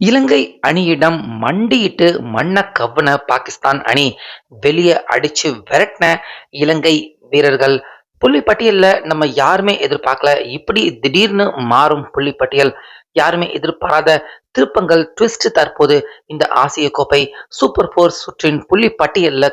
இலங்கை அணியிடம் மண்டியிட்டு மண்ண கவ்வுன பாகிஸ்தான் அணி வெளியே அடிச்சு விரட்டின இலங்கை வீரர்கள். புள்ளி நம்ம யாருமே எதிர்பார்க்கல. இப்படி திடீர்னு மாறும் புள்ளி பட்டியல் யாருமே எதிர்பாராத திருப்பங்கள் ட்விஸ்ட் தற்போது இந்த ஆசிய கோப்பை சூப்பர் போர் சுற்றின் புள்ளி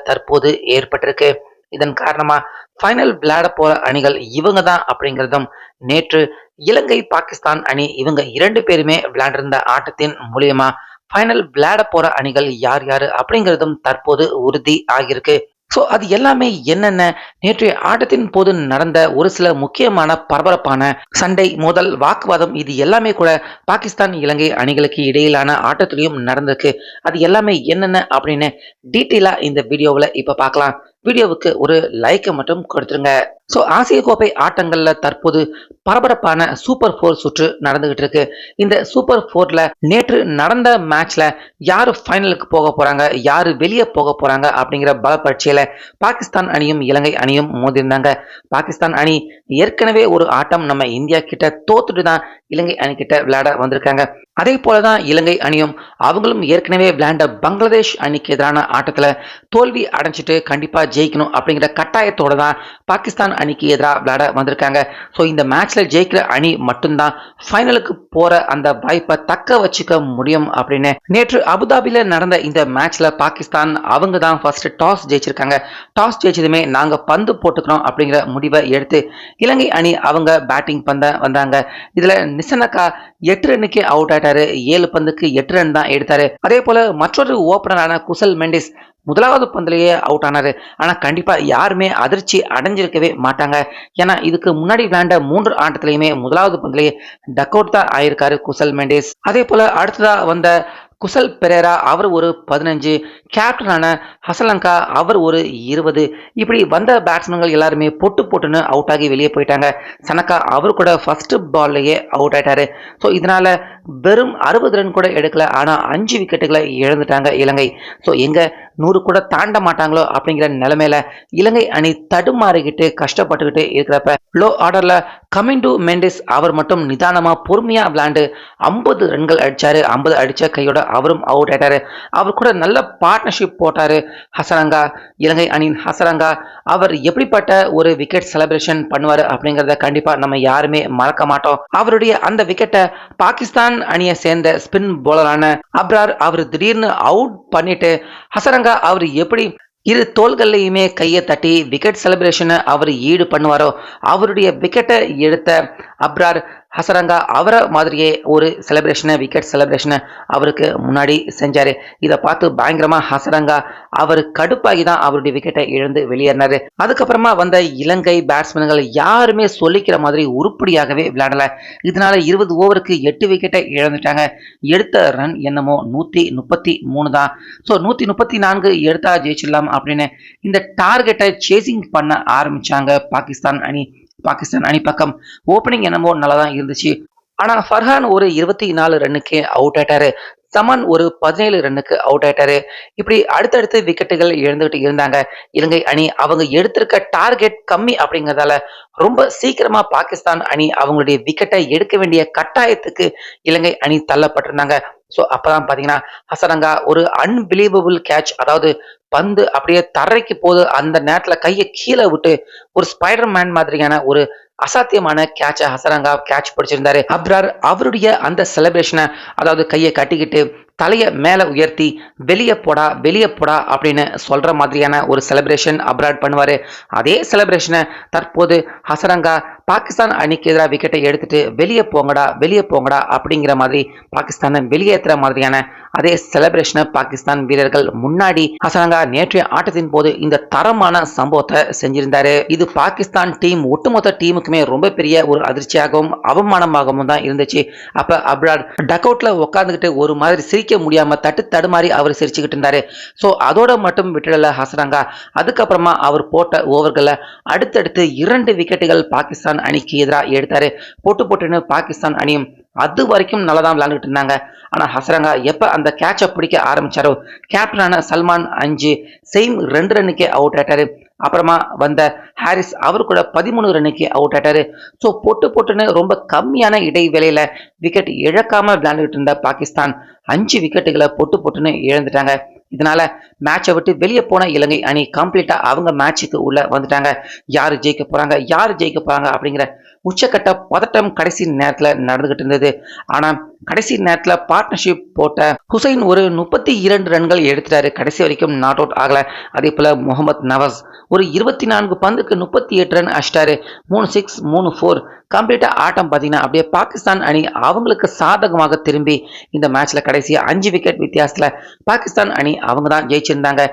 தற்போது ஏற்பட்டிருக்கு. இதன் காரணமா ஃபைனல் விளையாட போற அணிகள் இவங்க தான் அப்படிங்கிறதும் நேற்று இலங்கை பாகிஸ்தான் அணி இவங்க இரண்டு பேருமே விளையாண்டிருந்த ஆட்டத்தின் மூலியமா ஃபைனல் விளையாட போற அணிகள் யார் யாரு அப்படிங்கிறதும் தற்போது உறுதி ஆகியிருக்கு. ஸோ அது எல்லாமே என்னென்ன? நேற்றைய ஆட்டத்தின் போது நடந்த ஒரு சில முக்கியமான பரபரப்பான சண்டை மோதல் வாக்குவாதம் இது எல்லாமே கூட பாகிஸ்தான் இலங்கை அணிகளுக்கு இடையிலான ஆட்டத்திலையும் நடந்திருக்கு. அது எல்லாமே என்னென்ன அப்படின்னு டீட்டெயிலாக இந்த வீடியோவில் இப்போ பார்க்கலாம். வீடியோவுக்கு ஒரு லைக்கை மட்டும் கொடுத்துருங்க. ஸோ ஆசிய கோப்பை ஆட்டங்கள்ல தற்போது பரபரப்பான சூப்பர் ஃபோர் சுற்று நடந்துகிட்டு இருக்கு. இந்த சூப்பர் ஃபோர்ல நேற்று நடந்த மேட்ச்ல யாரு ஃபைனலுக்கு போக போறாங்க யாரு வெளியே போக போறாங்க அப்படிங்கிற பலப்பரட்சியில பாகிஸ்தான் அணியும் இலங்கை அணியும் மோதிருந்தாங்க பாகிஸ்தான் அணி ஏற்கனவே ஒரு ஆட்டம் நம்ம இந்தியா கிட்ட தோத்துட்டு தான் இலங்கை அணி கிட்ட விளையாட வந்திருக்காங்க. அதே போலதான் இலங்கை அணியும் அவங்களும் ஏற்கனவே விளையாண்ட பங்களாதேஷ் அணிக்கு எதிரான ஆட்டத்துல தோல்வி அடைஞ்சிட்டு கண்டிப்பா ஜெயிக்கணும் அப்படிங்கிற கட்டாயத்தோட தான் பாகிஸ்தான் அணிக்கு எதிராக விளையாட வந்திருக்காங்க. ஸோ இந்த மேட்ச்சில் ஜெயிக்கிற அணி மட்டும்தான் ஃபைனலுக்கு போகிற அந்த வாய்ப்பை தக்க வச்சுக்க முடியும் அப்படின்னு. நேற்று அபுதாபியில் நடந்த இந்த மேட்ச்சில் பாகிஸ்தான் அவங்க தான் ஃபர்ஸ்ட் டாஸ் ஜெயிச்சிருக்காங்க. டாஸ் ஜெயிச்சதுமே நாங்கள் பந்து போட்டுக்கிறோம் அப்படிங்கிற முடிவை எடுத்து இலங்கை அணி அவங்க பேட்டிங் பந்த வந்தாங்க. இதில் நிசனக்கா எட்டு ரன்னுக்கே அவுட் ஆயிட்டாரு. ஏழு பந்துக்கு எட்டு ரன் தான் எடுத்தாரு. அதே போல மற்றொரு ஓப்பனரான குசல் மெண்டிஸ் முதலாவது பந்திலேயே அவுட் ஆனார். ஆனால் கண்டிப்பாக யாருமே அதிர்ச்சி அடைஞ்சிருக்கவே மாட்டாங்க. ஏன்னா இதுக்கு முன்னாடி விளையாண்ட மூன்று ஆட்டத்திலையுமே முதலாவது பந்திலேயே டக் அவுட் தான் ஆயிருக்காரு குசல் மெண்டேஸ். அதே போல் அடுத்ததாக வந்த குசல் பெரேரா அவர் ஒரு பதினஞ்சு. கேப்டனான ஹசலங்கா அவர் ஒரு இருபது. இப்படி வந்த பேட்ஸ்மேன்கள் எல்லாருமே பொட்டு பொட்டுன்னு அவுட் ஆகி வெளியே போயிட்டாங்க. சனக்கா அவர் கூட ஃபஸ்ட்டு பால்லையே அவுட் ஆயிட்டாரு. ஸோ இதனால் வெறும் அறுபது ரன் கூட எடுக்கல. ஆனால் அஞ்சு விக்கெட்டுகளை இழந்துட்டாங்க இலங்கை. ஸோ எங்கள் நூறு கூட தாண்ட மாட்டாங்களோ அப்படிங்கிற நிலைமையில இலங்கை அணி தடுமாறிக்கிட்டு கஷ்டப்பட்டுக்கிட்டு இருக்கிறப்ப லோ ஆர்டர்ல கமிண்டு மெண்டிஸ் அவர் மட்டும் நிதானமா பொறுமையா விளையாண்டு ஐம்பது ரன்கள் அடிச்சாரு. ஐம்பது அடிச்ச கையோட அவரும் அவுட் ஆயிட்டாரு. அவர் கூட நல்ல பார்ட்னர்ஷிப் போட்டாரு ஹசரங்கா இலங்கை அணியின் ஹசரங்கா. அவர் எப்படிப்பட்ட ஒரு விக்கெட் செலிப்ரேஷன் பண்ணுவாரு அப்படிங்கிறத கண்டிப்பா நம்ம யாருமே மறக்க மாட்டோம். அவருடைய அந்த விக்கெட்டை பாகிஸ்தான் அணியை சேர்ந்த ஸ்பின் போலரான அப்ரார் அவர் திடீர்னு அவுட் பண்ணிட்டு ஹசரங்கா அவர் எப்படி இரு தோள்கள்லையுமே கையை தட்டி விக்கெட் செலிப்ரேஷனை அவர் ஈடு பண்ணுவாரோ அவருடைய விக்கெட்டை எடுத்த அப்ரார் ஹசரங்கா அவரை மாதிரியே ஒரு செலிப்ரேஷனை விக்கெட் செலிப்ரேஷனை அவருக்கு முன்னாடி செஞ்சார். இதை பார்த்து பயங்கரமாக ஹசரங்கா அவர் கடுப்பாகி தான் அவருடைய விக்கெட்டை இழந்து வெளியேறினாரு. அதுக்கப்புறமா வந்த இலங்கை பேட்ஸ்மேன்கள் யாருமே சொல்லிக்கிற மாதிரி உருப்படியாகவே விளையாடலை. இதனால இருபது ஓவருக்கு எட்டு விக்கெட்டை இழந்துட்டாங்க. எடுத்த ரன் என்னமோ நூற்றி முப்பத்தி மூணு தான். ஸோ நூற்றி முப்பத்தி நான்கு எடுத்தா ஜெயிச்சிடலாம் அப்படின்னு இந்த டார்கெட்டை சேசிங் பண்ண ஆரம்பிச்சாங்க பாகிஸ்தான் அணி. பாகிஸ்தான் அணி பக்கம் ஓப்பனிங் என்னமோ நல்லா தான் இருந்துச்சு. ஆனா ஃபர்ஹான் ஒரு இருபத்தி நாலு ரன்னுக்கு அவுட் ஆயிட்டாரு. சமன் ஒரு பதினேழு ரன்னுக்கு அவுட் ஆயிட்டாரு. இப்படி அடுத்தடுத்து விக்கெட்டுகள் இழந்துகிட்டு இருந்தாங்க. இலங்கை அணி அவங்க எடுத்திருக்க டார்கெட் கம்மி அப்படிங்கறதால ரொம்ப சீக்கிரமா பாகிஸ்தான் அணி அவங்களுடைய விக்கெட்டை எடுக்க வேண்டிய கட்டாயத்துக்கு இலங்கை அணி தள்ளப்பட்டிருந்தாங்க. ஸோ அப்பதான் பாத்தீங்கன்னா ஹசரங்கா ஒரு அன்பிலீவபிள் கேட்ச் அதாவது பந்து அப்படியே தரைக்கு போது அந்த நேரத்துல கையை கீழே விட்டு ஒரு ஸ்பைடர் மேன் மாதிரியான ஒரு அசாத்தியமான கேட்சை ஹசரங்கா கேட்ச் பிடிச்சிருந்தாரு. அப்ரார் அவருடைய அந்த செலிப்ரேஷனை அதாவது கையை கட்டிக்கிட்டு தலையை மேலே உயர்த்தி வெளியே போடா வெளியே போடா அப்படின்னு சொல்கிற மாதிரியான ஒரு செலிப்ரேஷன் அப்ராட் பண்ணுவார். அதே செலிப்ரேஷனை தற்போது ஹசரங்கா பாகிஸ்தான் அணிக்கு எதிராக விக்கெட்டை எடுத்துட்டு வெளியே போங்கடா வெளியே போங்கடா அப்படிங்கிற மாதிரி பாகிஸ்தானை வெளியேற்றுற மாதிரியான அதே செலிப்ரேஷனை பாகிஸ்தான் வீரர்கள் முன்னாடி ஹசனங்கா நேற்றைய ஆட்டத்தின் போது இந்த தரமான சம்பவத்தை செஞ்சிருந்தாரு. இது பாகிஸ்தான் டீம் ஒட்டுமொத்த டீமுக்குமே ரொம்ப பெரிய ஒரு அதிர்ச்சியாகவும் அவமானமாகவும் தான் இருந்துச்சு. அப்ப அப்ராட் டக் அவுட்ல உட்காந்துக்கிட்டு ஒரு மாதிரி சிரிக்க முடியாம தட்டு தடுமாறி அவர் சிரிச்சுக்கிட்டு இருந்தாரு. ஸோ அதோட மட்டும் விட்டுடல ஹசனங்கா. அதுக்கப்புறமா அவர் போட்ட ஓவர்களை அடுத்தடுத்து இரண்டு விக்கெட்டுகள் பாகிஸ்தான் பாகிஸ்தான் அணிக்கு எதிராக எடுத்தாரு. போட்டு போட்டுன்னு பாகிஸ்தான் அணியும் அது வரைக்கும் நல்லா தான் விளையாண்டுட்டு இருந்தாங்க. ஆனா ஹசரங்கா எப்ப அந்த கேட்சை பிடிக்க ஆரம்பிச்சாரோ? கேப்டனான சல்மான் அஞ்சு சேம் ரெண்டு ரன்னுக்கே அவுட் ஆயிட்டாரு. அப்புறமா வந்த ஹாரிஸ் அவர் கூட பதிமூணு ரன்னுக்கு அவுட் ஆயிட்டாரு. ஸோ பொட்டு போட்டுன்னு ரொம்ப கம்மியான இடைவேளையில விக்கெட் இழக்காம விளையாண்டுட்டு இருந்த பாகிஸ்தான் அஞ்சு விக்கெட்டுகளை பொட்டு பொட்டுன்னு இழந்துட்டாங்க. இதனால மேட்சை விட்டு வெளியே போன இலங்கை அணி கம்ப்ளீட்டா அவங்க மேட்சுக்கு உள்ள வந்துட்டாங்க. யாரு ஜெயிக்க போறாங்க? யாரு ஜெயிக்க போறாங்க? அப்படிங்கிற உச்சக்கட்ட பதட்டம் கடைசி நேரத்தில் நடந்துகிட்டு இருந்தது. ஆனால் கடைசி நேரத்தில் பார்ட்னர்ஷிப் போட்ட ஹுசைன் ஒரு முப்பத்தி இரண்டு ரன்கள் எடுத்துட்டாரு. கடைசி வரைக்கும் நாட் அவுட் ஆகலை. அதே போல் முகமது நவாஸ் ஒரு இருபத்தி நான்கு பந்துக்கு முப்பத்தி எட்டு ரன் அடிச்சிட்டாரு. மூணு சிக்ஸ் மூணு ஃபோர் கம்ப்ளீட்டாக ஆட்டம் பார்த்தீங்கன்னா அப்படியே பாகிஸ்தான் அணி அவங்களுக்கு சாதகமாக திரும்பி இந்த மேட்ச்ல கடைசி அஞ்சு விக்கெட் வித்தியாசத்தில் பாகிஸ்தான் அணி அவங்க தான் ஜெயிச்சிருந்தாங்க.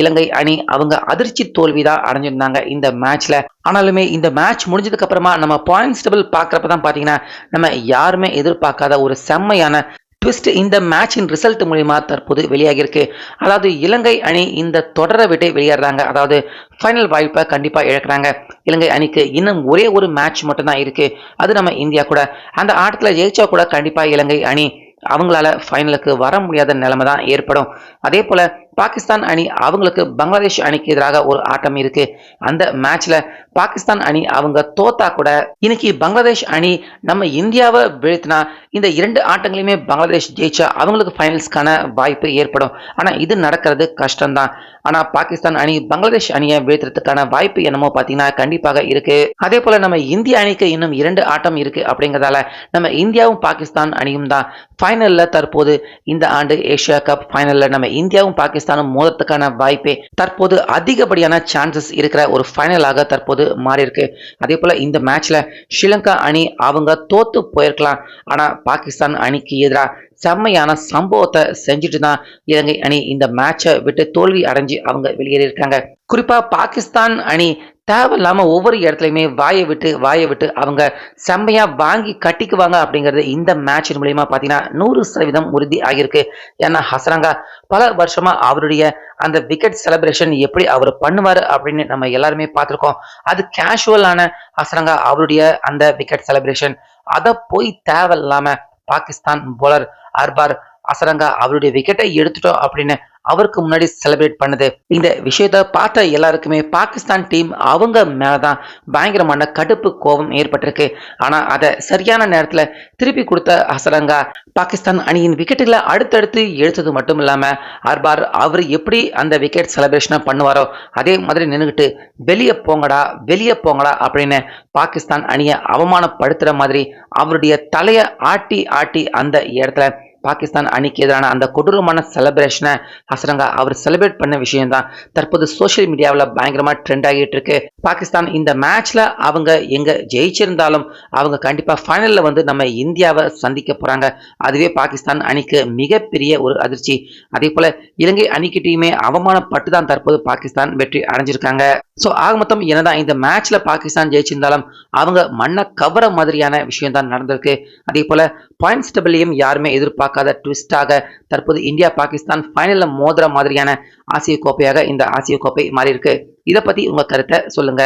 இலங்கை அணி அவங்க அதிர்ச்சி தோல்வி தான் அடைஞ்சிருந்தாங்க இந்த மேட்ச்ல ஆனாலுமே இந்த மேட்ச் முடிஞ்சதுக்கு அப்புறமா நம்ம பாயிண்ட்ஸ் டபுள் பார்க்குறப்ப தான் பார்த்தீங்கன்னா நம்ம யாருமே எதிர்பார்க்காத ஒரு செம்மையான ட்விஸ்ட் இந்த மேட்சின் ரிசல்ட் மூலிமா தற்போது வெளியாகியிருக்கு. அதாவது இலங்கை அணி இந்த தொடரை விட்டு வெளியேறாங்க அதாவது ஃபைனல் வாய்ப்பை கண்டிப்பாக இழக்கிறாங்க. இலங்கை அணிக்கு இன்னும் ஒரே ஒரு மேட்ச் மட்டும்தான் இருக்குது அது நம்ம இந்தியா கூட. அந்த ஆட்டத்தில் ஜெயிச்சா கூட கண்டிப்பாக இலங்கை அணி அவங்களால ஃபைனலுக்கு வர முடியாத நிலைமை தான் ஏற்படும். அதே போல் பாகிஸ்தான் அணி அவங்களுக்கு பங்களாதேஷ் அணிக்கு எதிராக ஒரு ஆட்டம் இருக்கு. அந்த மேட்ச்ல பாகிஸ்தான் அணி அவங்க தோத்தா கூட இன்னைக்கு பங்களாதேஷ் அணி நம்ம இந்தியாவை வீழ்த்தினா இந்த இரண்டு ஆட்டங்களையுமே பங்களாதேஷ் ஜெயிச்சா அவங்களுக்கு ஃபைனல்ஸ்க்கான வாய்ப்பு ஏற்படும். ஆனா இது நடக்கிறது கஷ்டம்தான். ஆனா பாகிஸ்தான் அணி பங்களாதேஷ் அணியை வீழ்த்துறதுக்கான வாய்ப்பு என்னமோ பாத்தீங்கன்னா கண்டிப்பாக இருக்கு. அதே போல நம்ம இந்திய அணிக்கு இன்னும் இரண்டு ஆட்டம் இருக்கு அப்படிங்கறதால நம்ம இந்தியாவும் பாகிஸ்தான் அணியும் தான் ஃபைனல்ல தற்போது இந்த ஆண்டு ஏஷியா கப் ஃபைனல்ல நம்ம இந்தியாவும் பாகிஸ்தான் பாகிஸ்தானும் மோதத்துக்கான வாய்ப்பே தற்போது அதிகப்படியான சான்சஸ் இருக்கிற ஒரு ஃபைனலாக தற்போது மாறி இருக்கு அதே போல இந்த மேட்ச்ல ஸ்ரீலங்கா அணி அவங்க தோத்து போயிருக்கலாம். ஆனா பாகிஸ்தான் அணிக்கு எதிராக செம்மையான சம்பவத்தை செஞ்சுட்டு தான் இலங்கை அணி இந்த மேட்சை விட்டு தோல்வி அடைஞ்சு அவங்க வெளியேறி இருக்காங்க. குறிப்பா பாகிஸ்தான் அணி தேவையில்லாம ஒவ்வொரு இடத்துலையுமே வாயை விட்டு வாயை விட்டு அவங்க செம்மையா வாங்கி கட்டிக்குவாங்க அப்படிங்கிறது இந்த மேட்சின் மூலியமா பார்த்தீங்கன்னா நூறு சதவீதம் உறுதி ஆகியிருக்கு. ஏன்னா ஹசரங்கா பல வருஷமா அவருடைய அந்த விக்கெட் செலிப்ரேஷன் எப்படி அவர் பண்ணுவார் அப்படின்னு நம்ம எல்லாருமே பார்த்துருக்கோம். அது கேஷுவலான ஹசரங்கா அவருடைய அந்த விக்கெட் செலிப்ரேஷன் அதை போய் தேவையில்லாமல் பாகிஸ்தான் போலர் அர்பார் அசரங்கா அவருடைய விக்கெட்டை எடுத்துட்டோம் அப்படின்னு அவருக்கு முன்னாடி செலிப்ரேட் பண்ணுது. இந்த விஷயத்த பார்த்த எல்லாருக்குமே பாகிஸ்தான் டீம் அவங்க மேலதான் பயங்கரமான கடுப்பு கோபம் ஏற்பட்டிருக்கு. ஆனா அதை சரியான நேரத்துல திருப்பி கொடுத்த அசரங்கா பாகிஸ்தான் அணியின் விக்கெட்டுகளை அடுத்தடுத்து எடுத்தது மட்டும் இல்லாம அர்பார் அவர் எப்படி அந்த விக்கெட் செலிப்ரேஷனை பண்ணுவாரோ அதே மாதிரி நின்றுக்கிட்டு வெளியே போங்கடா வெளியே போங்கடா அப்படின்னு பாகிஸ்தான் அணியை அவமானப்படுத்துற மாதிரி அவருடைய தலையை ஆட்டி ஆட்டி அந்த இடத்துல பாகிஸ்தான் அணிக்கு எதிரான அந்த கொடூரமான செலிப்ரேஷனை ஹசரங்கா அவர் செலிப்ரேட் பண்ண விஷயம் தான் தற்போது சோசியல் மீடியாவில் பயங்கரமா ட்ரெண்ட் ஆகிட்டு இருக்கு. பாகிஸ்தான் இந்த மேட்ச்ல அவங்க எங்க ஜெயிச்சிருந்தாலும் அவங்க கண்டிப்பா ஃபைனல்ல வந்து நம்ம இந்தியாவை சந்திக்க போறாங்க. அதுவே பாகிஸ்தான் அணிக்கு மிகப்பெரிய ஒரு அதிர்ச்சி. அதே போல இலங்கை அணிக்கிட்டையுமே அவமானப்பட்டு தான் தற்போது பாகிஸ்தான் வெற்றி அடைஞ்சிருக்காங்க. ஸோ ஆக மொத்தம் என்னதான் இந்த மேட்ச்ல பாகிஸ்தான் ஜெயிச்சிருந்தாலும் அவங்க மண்ணை கவர மாதிரியான விஷயம் தான் நடந்திருக்கு. அதே போல பாயிண்ட்ஸ் டபிள்யூம் யாருமே எதிர்பார்க்காத ட்விஸ்டாக தற்போது இந்தியா பாகிஸ்தான் ஃபைனலில் மோதுற மாதிரியான ஆசிய கோப்பையாக இந்த ஆசிய கோப்பை மாறி இருக்கு இதை பத்தி உங்க கருத்தை சொல்லுங்க.